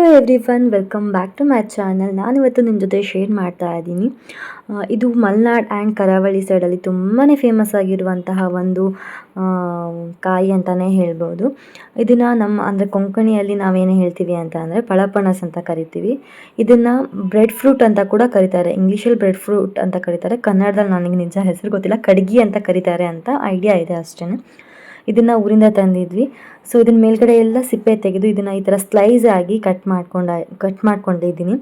Everyone welcome back to my channel ನಾನಿವತ್ತು ನಿಮ್ಮ ಜೊತೆ ಶೇರ್ ಮಾಡ್ತಾ ಇದ್ದೀನಿ. ಇದು ಮಲ್ನಾಡ್ ಆ್ಯಂಡ್ ಕರಾವಳಿ ಸೈಡಲ್ಲಿ ತುಂಬಾ ಫೇಮಸ್ ಆಗಿರುವಂತಹ ಒಂದು ಕಾಯಿ ಅಂತಲೇ ಹೇಳ್ಬೋದು. ಇದನ್ನು ನಮ್ಮ, ಅಂದರೆ ಕೊಂಕಣಿಯಲ್ಲಿ ನಾವೇನು ಹೇಳ್ತೀವಿ ಅಂತ ಅಂದರೆ ಪಳಪಣಸ್ ಅಂತ ಕರಿತೀವಿ. ಇದನ್ನು ಬ್ರೆಡ್ ಫ್ರೂಟ್ ಅಂತ ಕೂಡ ಕರೀತಾರೆ. ಇಂಗ್ಲೀಷಲ್ಲಿ ಬ್ರೆಡ್ ಫ್ರೂಟ್ ಅಂತ ಕರೀತಾರೆ. ಕನ್ನಡದಲ್ಲಿ ನನಗೆ ನಿಜ ಹೆಸರು ಗೊತ್ತಿಲ್ಲ. ಕಡ್ಗಿ ಅಂತ ಕರೀತಾರೆ ಅಂತ ಐಡಿಯಾ ಇದೆ ಅಷ್ಟೇ ಇದನ್ನು ಊರಿಂದ ತಂದಿದ್ವಿ. ಸೊ ಇದನ್ನ ಮೇಲ್ಗಡೆ ಎಲ್ಲ ಸಿಪ್ಪೆ ತೆಗೆದು ಇದನ್ನು ಈ ಥರ ಸ್ಲೈಸ್ ಆಗಿ ಕಟ್ ಮಾಡ್ಕೊಂಡ ಕಟ್ ಮಾಡ್ಕೊಂಡಿದ್ದೀನಿ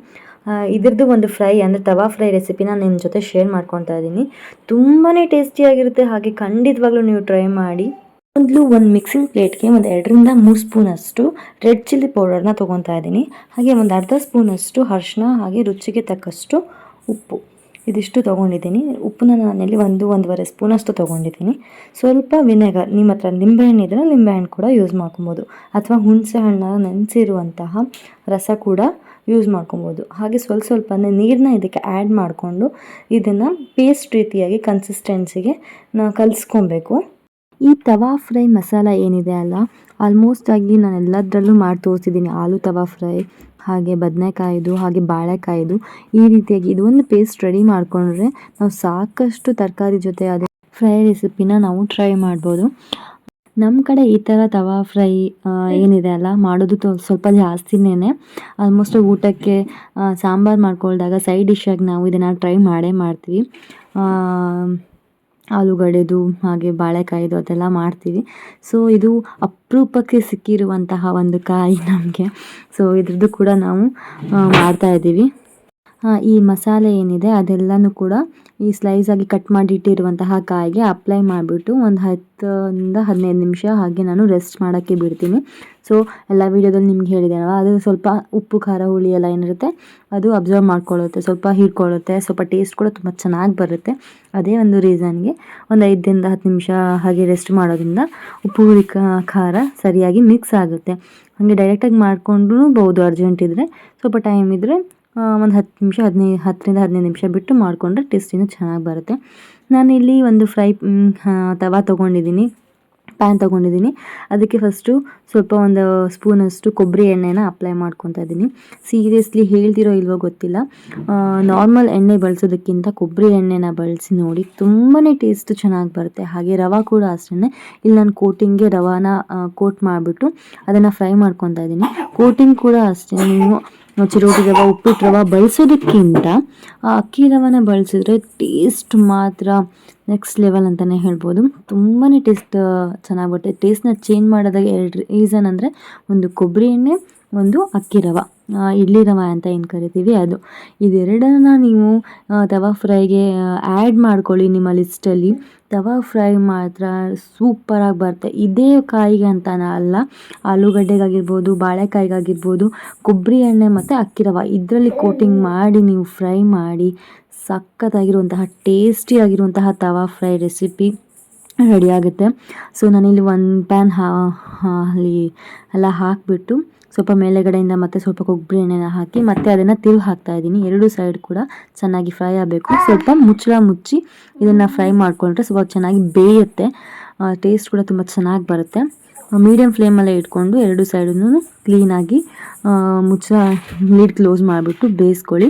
ಇದ್ರದ್ದು ಒಂದು ಫ್ರೈ ಅಂದರೆ ತವಾ ಫ್ರೈ ರೆಸಿಪಿನ ನಿಮ್ಮ ಜೊತೆ ಶೇರ್ ಮಾಡ್ಕೊತಾ ಇದ್ದೀನಿ. ತುಂಬಾ ಟೇಸ್ಟಿಯಾಗಿರುತ್ತೆ ಹಾಗೆ ಖಂಡಿತವಾಗ್ಲೂ ನೀವು ಟ್ರೈ ಮಾಡಿ. ಮೊದಲು ಒಂದು ಮಿಕ್ಸಿಂಗ್ ಪ್ಲೇಟ್ಗೆ ಒಂದು ಎರಡರಿಂದ ಮೂರು ಸ್ಪೂನಷ್ಟು ರೆಡ್ ಚಿಲ್ಲಿ ಪೌಡರ್ನ ತೊಗೊತಾ ಇದ್ದೀನಿ. ಹಾಗೆ ಒಂದು ಅರ್ಧ ಸ್ಪೂನಷ್ಟು ಅರಿಶಿನ ಹಾಗೆ ರುಚಿಗೆ ತಕ್ಕಷ್ಟು ಉಪ್ಪು. ಇದಿಷ್ಟು ತೊಗೊಂಡಿದ್ದೀನಿ. ಉಪ್ಪನ್ನ ನಾನಲ್ಲಿ ಒಂದು, ಒಂದೂವರೆ ಸ್ಪೂನಷ್ಟು ತೊಗೊಂಡಿದ್ದೀನಿ. ಸ್ವಲ್ಪ ವಿನೆಗರ್, ನಿಮ್ಮ ಹತ್ರ ನಿಂಬೆಹಣ್ಣು ಇದ್ದರೆ ನಿಂಬೆಹಣ್ಣು ಕೂಡ ಯೂಸ್ ಮಾಡ್ಕೊಬೋದು. ಅಥವಾ ಹುಣಸೆ ಹಣ್ಣನ್ನು ನೆನೆಸಿರುವಂತಹ ರಸ ಕೂಡ ಯೂಸ್ ಮಾಡ್ಕೊಬೋದು. ಹಾಗೆ ಸ್ವಲ್ಪ ಸ್ವಲ್ಪನೇ ನೀರನ್ನ ಇದಕ್ಕೆ ಆ್ಯಡ್ ಮಾಡಿಕೊಂಡು ಇದನ್ನು ಪೇಸ್ಟ್ ರೀತಿಯಾಗಿ ಕನ್ಸಿಸ್ಟೆನ್ಸಿಗೆ ನಾ ಕಲಿಸ್ಕೊಬೇಕು. ಈ ತವಾ ಫ್ರೈ ಮಸಾಲ ಏನಿದೆ ಅಲ್ಲ ಆಲ್ಮೋಸ್ಟ್ ಆಗಿ ನಾನು ಎಲ್ಲದರಲ್ಲೂ ಮಾಡಿ ತೋರಿಸಿದ್ದೀನಿ ಆಲೂ ತವಾ ಫ್ರೈ, ಹಾಗೆ ಬದನೆಕಾಯಿದು, ಹಾಗೆ ಬಾಳೆಕಾಯಿದು. ಈ ರೀತಿಯಾಗಿ ಇದು ಒಂದು ಪೇಸ್ಟ್ ರೆಡಿ ಮಾಡಿಕೊಂಡ್ರೆ ನಾವು ಸಾಕಷ್ಟು ತರಕಾರಿ ಜೊತೆ ಅದೇ ಫ್ರೈ ರೆಸಿಪಿನ ನಾವು ಟ್ರೈ ಮಾಡ್ಬೋದು. ನಮ್ಮ ಕಡೆ ಈ ಥರ ತವಾ ಫ್ರೈ ಏನಿದೆ ಅಲ್ಲ, ಮಾಡೋದು ಸ್ವಲ್ಪ ಜಾಸ್ತಿನೇ ಆಲ್ಮೋಸ್ಟ್ ಊಟಕ್ಕೆ ಸಾಂಬಾರು ಮಾಡ್ಕೊಳ್ದಾಗ ಸೈಡ್ ಡಿಶ್ಶಾಗಿ ನಾವು ಇದನ್ನು ಟ್ರೈ ಮಾಡೇ ಮಾಡ್ತೀವಿ. ಆಲೂಗಡ್ಡೆದು, ಹಾಗೆ ಬಾಳೆಕಾಯಿದು ಅದೆಲ್ಲ ಮಾಡ್ತೀವಿ. ಸೊ ಇದು ಅಪರೂಪಕ್ಕೆ ಸಿಕ್ಕಿರುವಂತಹ ಒಂದು ಕಾಯಿ ನಮಗೆ. ಸೊ ಇದ್ರದ್ದು ಕೂಡ ನಾವು ಮಾಡ್ತಾ ಇದ್ದೀವಿ. ಈ ಮಸಾಲೆ ಏನಿದೆ ಅದೆಲ್ಲನೂ ಕೂಡ ಈ ಸ್ಲೈಸ್ ಆಗಿ ಕಟ್ ಮಾಡಿ ಇಟ್ಟಿರುವಂತಹ ಕಾಯಿಗೆ ಅಪ್ಲೈ ಮಾಡಿಬಿಟ್ಟು ಒಂದು ಹತ್ತರಿಂದ ಹದಿನೈದು ನಿಮಿಷ ಹಾಗೆ ನಾನು ರೆಸ್ಟ್ ಮಾಡೋಕ್ಕೆ ಬಿಡ್ತೀನಿ. ಸೊ ಎಲ್ಲ ವೀಡಿಯೋದಲ್ಲಿ ನಿಮ್ಗೆ ಹೇಳಿದೆ ಅದು ಸ್ವಲ್ಪ ಉಪ್ಪು, ಖಾರ, ಹುಳಿ ಎಲ್ಲ ಏನಿರುತ್ತೆ, ಅದು ಅಬ್ಸರ್ವ್ ಮಾಡ್ಕೊಳ್ಳುತ್ತೆ, ಸ್ವಲ್ಪ ಹೀರ್ಕೊಳ್ಳುತ್ತೆ, ಸ್ವಲ್ಪ ಟೇಸ್ಟ್ ಕೂಡ ತುಂಬ ಚೆನ್ನಾಗಿ ಬರುತ್ತೆ. ಅದೇ ಒಂದು ರೀಸನ್ಗೆ ಒಂದು ಐದರಿಂದ ಹತ್ತು ನಿಮಿಷ ಹಾಗೆ ರೆಸ್ಟ್ ಮಾಡೋದ್ರಿಂದ ಉಪ್ಪು, ಹುಳಿ ಖಾರ ಸರಿಯಾಗಿ ಮಿಕ್ಸ್ ಆಗುತ್ತೆ. ಹಾಗೆ ಡೈರೆಕ್ಟಾಗಿ ಮಾಡಿಕೊಂಡ್ರೂ ಬಹುದು ಅರ್ಜೆಂಟ್ ಇದ್ದರೆ ಸ್ವಲ್ಪ ಟೈಮ್ ಇದ್ದರೆ ಒಂದು ಹತ್ತು ನಿಮಿಷ ಹದಿನೈದು ಹತ್ತರಿಂದ ಹದಿನೈದು ನಿಮಿಷ ಬಿಟ್ಟು ಮಾಡಿಕೊಂಡ್ರೆ ಟೇಸ್ಟ್ ಇನ್ನೂ ಚೆನ್ನಾಗಿ ಬರುತ್ತೆ. ನಾನಿಲ್ಲಿ ಒಂದು ಫ್ರೈ ತವಾ ತೊಗೊಂಡಿದ್ದೀನಿ ಪ್ಯಾನ್ ತೊಗೊಂಡಿದ್ದೀನಿ. ಅದಕ್ಕೆ ಫಸ್ಟು ಸ್ವಲ್ಪ ಒಂದು ಸ್ಪೂನಷ್ಟು ಕೊಬ್ಬರಿ ಎಣ್ಣೆನ ಅಪ್ಲೈ ಮಾಡ್ಕೊತಾ ಇದ್ದೀನಿ. ಸೀರಿಯಸ್ಲಿ ಹೇಳ್ತಿರೋ ಇಲ್ವೋ ಗೊತ್ತಿಲ್ಲ. ನಾರ್ಮಲ್ ಎಣ್ಣೆ ಬಳಸೋದಕ್ಕಿಂತ ಕೊಬ್ಬರಿ ಎಣ್ಣೆನ ಬಳಸಿ ನೋಡಿ ತುಂಬಾ ಟೇಸ್ಟ್ ಚೆನ್ನಾಗಿ ಬರುತ್ತೆ. ಹಾಗೆ ರವೆ ಕೂಡ ಅಷ್ಟೇ ಇಲ್ಲಿ ನಾನು ಕೋಟಿಂಗ್ಗೆ ರವಾನ ಕೋಟ್ ಮಾಡಿಬಿಟ್ಟು ಅದನ್ನು ಫ್ರೈ ಮಾಡ್ಕೊತಾ ಇದ್ದೀನಿ. ಕೋಟಿಂಗ್ ಕೂಡ ಅಷ್ಟೇ. ನೀವು ಚಿರೋಟಿ ರವೆ ಉಪ್ಪಿಟ್ಟು ರವೆ ಬಳಸೋದಕ್ಕಿಂತ ಆ ಅಕ್ಕಿ ರವಾನ ಬಳಸಿದ್ರೆ ಟೇಸ್ಟ್ ಮಾತ್ರ ನೆಕ್ಸ್ಟ್ ಲೆವೆಲ್ ಅಂತಲೇ ಹೇಳ್ಬೋದು. ತುಂಬಾ ಟೇಸ್ಟ್ ಚೆನ್ನಾಗಿ ಬರುತ್ತೆ. ಟೇಸ್ಟ್ನ ಚೇಂಜ್ ಮಾಡೋದಾಗ ಎರಡು ರೀಸನ್ ಅಂದರೆ ಒಂದು ಕೊಬ್ಬರಿ ಎಣ್ಣೆ ಒಂದು ಅಕ್ಕಿ ರವ. ಇಡ್ಲಿ ರವೆ ಅಂತ ಏನು ಕರಿತೀವಿ ಅದು. ಇದೆರಡನ್ನ ನೀವು ತವಾ ಫ್ರೈಗೆ ಆ್ಯಡ್ ಮಾಡ್ಕೊಳ್ಳಿ ನಿಮ್ಮ ಲಿಸ್ಟಲ್ಲಿ ತವಾ ಫ್ರೈ ಮಾತ್ರ ಸೂಪರಾಗಿ ಬರುತ್ತೆ. ಇದೇ ಕಾಯಿಗೆ ಅಂತಲೇ ಅಲ್ಲ, ಆಲೂಗಡ್ಡೆಗಾಗಿರ್ಬೋದು, ಬಾಳೆಕಾಯಿಗಾಗಿರ್ಬೋದು ಕೊಬ್ಬರಿ ಎಣ್ಣೆ ಮತ್ತು ಅಕ್ಕಿ ರವೆ. ಇದರಲ್ಲಿ ಕೋಟಿಂಗ್ ಮಾಡಿ ನೀವು ಫ್ರೈ ಮಾಡಿ, ಸಖತ್ತಾಗಿರುವಂತಹ ಟೇಸ್ಟಿಯಾಗಿರುವಂತಹ ತವಾ ಫ್ರೈ ರೆಸಿಪಿ ರೆಡಿ ಆಗುತ್ತೆ. ಸೊ ನಾನಿಲ್ಲಿ ಒಂದು ಪ್ಯಾನ್ ಹಾ ಅಲ್ಲಿ ಎಲ್ಲ ಹಾಕಿಬಿಟ್ಟು ಸ್ವಲ್ಪ ಮೇಲೆಗಡೆಯಿಂದ ಮತ್ತೆ ಸ್ವಲ್ಪ ಕೊಬ್ಬರಿ ಎಣ್ಣೆನ ಹಾಕಿ ಮತ್ತೆ ಅದನ್ನು ತಿರುಗಿ ಹಾಕ್ತಾ ಇದ್ದೀನಿ. ಎರಡು ಸೈಡ್ ಕೂಡ ಚೆನ್ನಾಗಿ ಫ್ರೈ ಆಗಬೇಕು. ಸ್ವಲ್ಪ ಮುಚ್ಚಳ ಮುಚ್ಚಿ ಇದನ್ನು ಫ್ರೈ ಮಾಡಿಕೊಂಡ್ರೆ ಸ್ವಲ್ಪ ಚೆನ್ನಾಗಿ ಬೇಯುತ್ತೆ. ಟೇಸ್ಟ್ ಕೂಡ ತುಂಬ ಚೆನ್ನಾಗಿ ಬರುತ್ತೆ. ಮೀಡಿಯಮ್ ಫ್ಲೇಮಲ್ಲೇ ಇಟ್ಕೊಂಡು ಎರಡು ಸೈಡನ್ನು ಕ್ಲೀನಾಗಿ ಮುಚ್ಚ ಲೀಡ್ ಕ್ಲೋಸ್ ಮಾಡಿಬಿಟ್ಟು ಬೇಯಿಸ್ಕೊಳ್ಳಿ.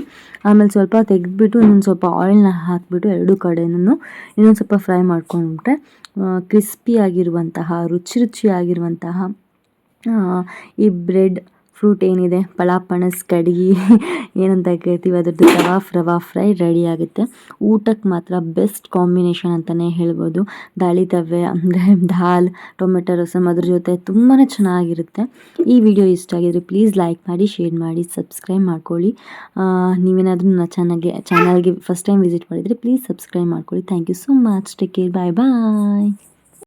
ಆಮೇಲೆ ಸ್ವಲ್ಪ ತೆಗೆದ್ಬಿಟ್ಟು ಇನ್ನೊಂದು ಸ್ವಲ್ಪ ಆಯಿಲ್ನ ಹಾಕಿಬಿಟ್ಟು ಎರಡು ಕಡೆನೂ ಇನ್ನೊಂದು ಸ್ವಲ್ಪ ಫ್ರೈ ಮಾಡ್ಕೊಂಡ್ಬಿಟ್ರೆ ಕ್ರಿಸ್ಪಿಯಾಗಿರುವಂತಹ ರುಚಿ ರುಚಿಯಾಗಿರುವಂತಹ ಈ ಬ್ರೆಡ್ ಫ್ರೂಟ್ ಏನಿದೆ? ಪಳಾಪಣಸ್ ಕಡ್ಗಿ, ಏನಂತ ಕೇಳ್ತೀವಿ ಅದ್ರದ್ದು ರವಾ ರವಾ ಫ್ರೈ ರೆಡಿ ಆಗುತ್ತೆ. ಊಟಕ್ಕೆ ಮಾತ್ರ ಬೆಸ್ಟ್ ಕಾಂಬಿನೇಷನ್ ಅಂತಲೇ ಹೇಳ್ಬೋದು. ದಾಳಿ ತವೆ, ಅಂದರೆ ದಾಲ್, ಟೊಮೆಟೊ ರಸಮ್ ಅದ್ರ ಜೊತೆ ತುಂಬಾ ಚೆನ್ನಾಗಿರುತ್ತೆ. ಈ ವಿಡಿಯೋ ಇಷ್ಟ ಆಗಿದ್ರೆ ಪ್ಲೀಸ್ ಲೈಕ್ ಮಾಡಿ ಶೇರ್ ಮಾಡಿ ಸಬ್ಸ್ಕ್ರೈಬ್ ಮಾಡ್ಕೊಳ್ಳಿ. ನೀವೇನಾದರೂ ನನ್ನ ಚಾನಲ್ಗೆ ಚಾನಲ್ಗೆ ಫಸ್ಟ್ ಟೈಮ್ ವಿಸಿಟ್ ಮಾಡಿದರೆ ಪ್ಲೀಸ್ ಸಬ್ಸ್ಕ್ರೈಬ್ ಮಾಡ್ಕೊಳ್ಳಿ. Thank you so much take care bye bye